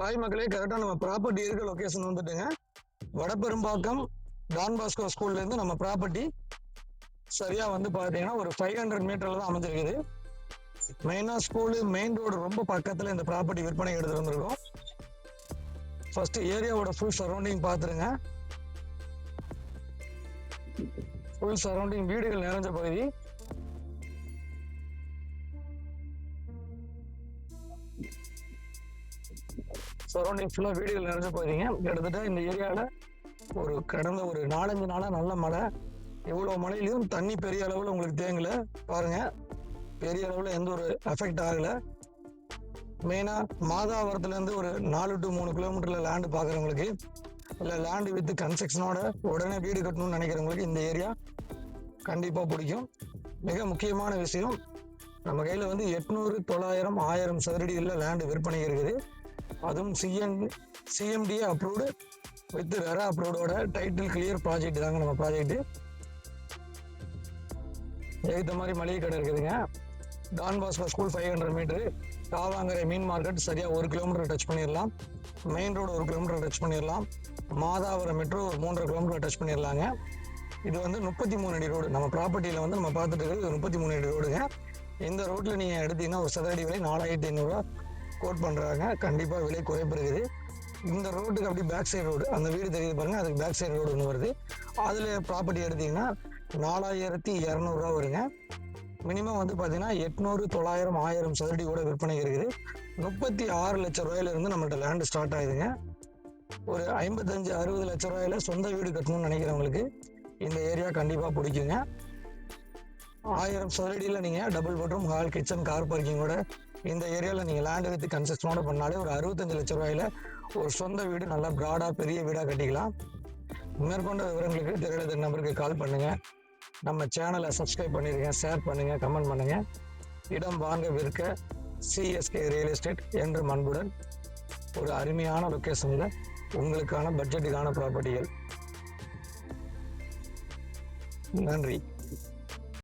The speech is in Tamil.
ஹாய் மக்களே கரெக்டாக நம்ம ப்ராப்பர்ட்டி இருக்க லொக்கேஷன் வந்துட்டுங்க. வடபெரும்பாக்கம் டான் பாஸ்கோ ஸ்கூல்ல இருந்து நம்ம ப்ராப்பர்ட்டி சரியா வந்து பார்த்தீங்கன்னா ஒரு ஃபைவ் ஹண்ட்ரட் மீட்டர்ல தான் அமைஞ்சிருக்குது. மெயினாக ஸ்கூலு மெயின் ரோடு ரொம்ப பக்கத்தில் இந்த ப்ராப்பர்ட்டி விற்பனை எடுத்து வந்திருக்கோம். ஃபர்ஸ்ட் ஏரியாவோட ஃபுல் சரௌண்டிங் பார்த்துருங்க ஃபுல் சரௌண்டிங் வீடுகள் நிறைஞ்ச பகுதி. சரௌண்டிங் ஃபுல்லாக வீடுகள் நிறைஞ்சு போயிருங்க கிட்டத்தட்ட இந்த ஏரியாவில் ஒரு கடந்த ஒரு நாலஞ்சு நாளாக நல்ல மழை. இவ்வளோ மழையிலையும் தண்ணி பெரிய அளவில் உங்களுக்கு தேங்கலை. பாருங்கள் பெரிய அளவில் எந்த ஒரு எஃபெக்ட் ஆகலை. மெயினாக மாதாவரத்துலேருந்து ஒரு நாலு டு மூணு கிலோமீட்டரில் லேண்டு பார்க்குறவங்களுக்கு இல்லை லேண்டு வித் கன்ஸ்ட்ரக்ஷனோட உடனே வீடு கட்டணும்னு நினைக்கிறவங்களுக்கு இந்த ஏரியா கண்டிப்பாக பிடிக்கும். மிக முக்கியமான விஷயம் நம்ம கையில் வந்து எட்நூறு தொள்ளாயிரம் ஆயிரம் சதுரடிகளில் லேண்டு விற்பனை இருக்குது. அதுவும் CM CMDA approved with RERA அப்ரூவ்டோட title clear project தாங்க நம்ம ப்ராஜெக்ட் ஏற்ற மாதிரி மளிகை கடை இருக்குதுங்க. Don Bosco school five hundred metre Kavangarai மீன் மார்க்கெட் சரியாக ஒரு கிலோமீட்டர் டச் பண்ணிடலாம் மெயின் ரோடு ஒரு கிலோமீட்டர் டச் பண்ணிடலாம் மாதாவரம் மெட்ரோ ஒரு மூன்றரை கிலோமீட்டர் டச் பண்ணிடலாங்க இது வந்து முப்பத்தி மூணு அடி ரோடு நம்ம ப்ராப்பர்ட்டியில் வந்து நம்ம பார்த்துட்டு இருக்கிறது முப்பத்தி மூணு அடி ரோடுங்க இந்த ரோட்டில் நீங்கள் எடுத்தீங்கன்னா ஒரு சதுரடி விலை நாலாயிரத்தி ஐநூறுரூவா கோட் பண்ணுறாங்க கண்டிப்பாக விலை குறைப்பு இருக்குது இந்த ரோட்டுக்கு அப்படி பேக் சைடு ரோடு அந்த வீடு தெரியுது பாருங்க அதுக்கு பேக் சைடு ரோடு ஒன்று வருது. அதில் ப்ராப்பர்ட்டி எடுத்தீங்கன்னா நாலாயிரத்தி இரநூறுவா வருங்க. மினிமம் வந்து பார்த்தீங்கன்னா எட்நூறு தொள்ளாயிரம் ஆயிரம் சதுரடி கூட விற்பனை இருக்குது. முப்பத்தி ஆறு லட்சம் ரூபாயில இருந்து நம்மள்ட்ட லேண்டு ஸ்டார்ட் ஆகுதுங்க. ஒரு ஐம்பத்தஞ்சு அறுபது லட்ச ரூபாயில சொந்த வீடு கட்டணும்னு நினைக்கிறவங்களுக்கு இந்த ஏரியா கண்டிப்பாக பிடிக்குங்க. ஆயிரம் சதுரடியில் நீங்கள் double bedroom hall kitchen car பார்க்கிங்கோட இந்த ஏரியாவில் நீங்கள் லேண்ட் வித் கன்ஸ்ட்ரக்ஷனோட பண்ணாலே ஒரு அறுபத்தஞ்சு லட்ச ரூபாயில ஒரு சொந்த வீடு நல்லா ப்ராடாக பெரிய வீடாக கட்டிக்கலாம். மேற்கொண்ட விவரங்களுக்கு தெரியாத நம்பருக்கு கால் பண்ணுங்கள் நம்ம சேனலை சப்ஸ்கிரைப் பண்ணிடுங்க ஷேர் பண்ணுங்கள் கமெண்ட் பண்ணுங்கள் இடம் வாங்க விற்க சிஎஸ்கே ரியல் எஸ்டேட் என்று மண்புடன் ஒரு அருமையான லொக்கேஷனில் உங்களுக்கான பட்ஜெட்டுக்கான ப்ராப்பர்ட்டிகள் நன்றி.